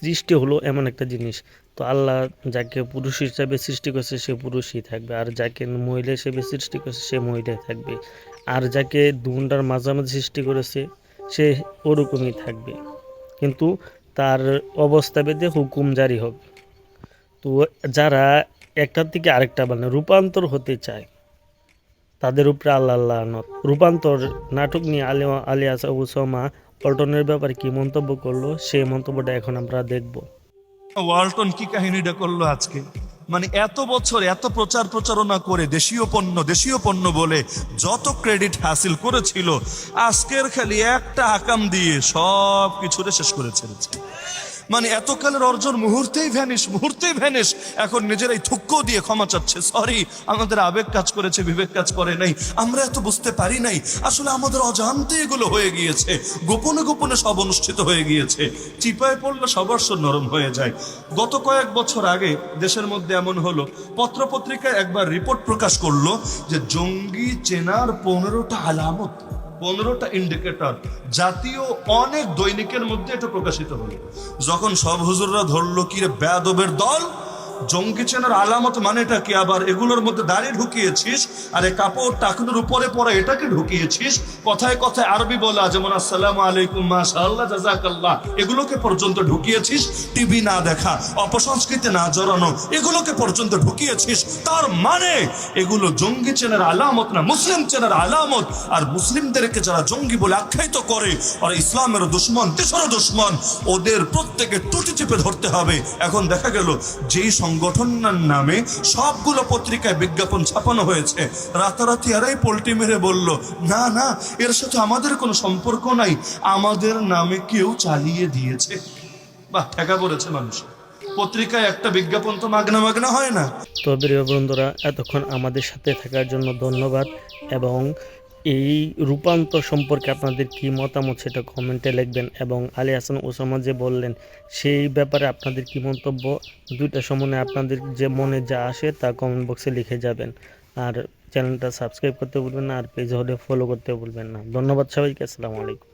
সৃষ্টি হলো এমন একটা জিনিস। তো আল্লাহ যাকে পুরুষ হিসাবে সৃষ্টি করছে, সে পুরুষই থাকবে। আর যাকে মহিলা হিসেবে সৃষ্টি করছে, সে মহিলাই থাকবে। আর যাকে দুটার মাঝামাঝি সৃষ্টি করেছে, সে ওরকমই থাকবে। কিন্তু তার অবস্থা বেঁধে হুকুম জারি হবে। তো যারা একটার থেকে আরেকটা মানে রূপান্তর হতে চায়, তাদের উপরে আল্লাহ আল্লাহ নত রূপান্তর নাটক নিয়ে আলী আলিয়া উসমা পল্টনের ব্যাপারে কি মন্তব্য করল? সেই মন্তব্যটা এখন আমরা দেখব। ওয়ালটন কি কাহিনীটা করল আজকে? মানে এত বছর এত প্রচার প্রচারণা করে দেশীয় পণ্য দেশীয় পণ্য বলে যত ক্রেডিট হাসিল করেছিল, আজকের খালি একটা হাকাম দিয়ে সব কিছুরে শেষ করে ছেড়েছে। মানে এতকালের অর্জন মুহূর্তেই ভ্যানিশ মুহূর্তেই ভ্যানিশ এখন নিজেরাই থুক্কো দিয়ে ক্ষমা চাচ্ছে। সরি আমাদের আবেগ কাজ করেছে, বিবেক কাজ করে নাই। আমরা এত বুঝতে পারি নাই। আসলে আমাদের অজান্তে এগুলো হয়ে গিয়েছে। গোপনে গোপনে সব অনুষ্ঠিত হয়ে গিয়েছে। চিপায় পড়লে সবর্ষ নরম হয়ে যায়। গত কয়েক বছর আগে দেশের মধ্যে এমন হলো, পত্রপত্রিকায় একবার রিপোর্ট প্রকাশ করল যে জঙ্গি চেনার পনেরোটা আলামত পনেরোটা ইন্ডিকেটর জাতীয় অনেক দৈনিকের মধ্যে এটা প্রকাশিত হলো। যখন সব হুজুররা ধরলো কি রে বেদবের দল? জঙ্গি চেনার আলামত মানেটা কি? আবার এগুলোর মধ্যে দাঁড়িয়ে ঢুকিয়েছিস, আর কাপড় টাকনুর উপরে পরে এটাকে ঢুকিয়েছিস? কথায় কথায় আরবি বলা যেমন, আসসালামু আলাইকুম, মাশাআল্লাহ, জাযাকাল্লাহ। এগুলোকে পর্যন্ত ঢুকিয়েছিস, টিভি না দেখা, অপসংস্কৃতি না জড়ানো, এগুলোকে পর্যন্ত ঢুকিয়েছিস। তার মানে এগুলো জঙ্গি চেনার আলামত না মুসলিম চেনার আলামত? আর মুসলিমদেরকে যারা জঙ্গি বলে আখ্যায়িত করে আর ইসলামের দুশ্মন তেসরা দুশ্মন, ওদের প্রত্যেকে টুটি চেপে ধরতে হবে। এখন দেখা গেল, যেই সংগঠনের নামে সবগুলো পত্রিকায় বিজ্ঞাপন ছাপানো হয়েছে। রাতারাতি এরাই পোল্টি মেরে বলল, না না, এর সাথে আমাদের কোনো সম্পর্ক নাই। আমাদের নামে কেউ চালিয়ে দিয়েছে। বাহ, ঠেকা পড়েছে মানুষ। পত্রিকায় একটা বিজ্ঞাপন তো মাগনা মাগনা হয় না। তো বন্ধুরা, এতক্ষণ আমাদের সাথে থাকার জন্য ধন্যবাদ এবং এই রূপান্তর সম্পর্কে আপনাদের কি মতামত সেটা কমেন্টে লিখবেন এবং আলী হাসান ওসামা যে বললেন, সেই ব্যাপারে আপনাদের কি মন্তব্য? দুইটা সময় আপনাদের যে মনে যা আসে তা কমেন্ট বক্সে লিখে যাবেন। আর চ্যানেলটা সাবস্ক্রাইব করতে বলবেন না, আর পেজ হলে ফলো করতে বলবেন না। ধন্যবাদ সবাইকে, আসসালামু আলাইকুম।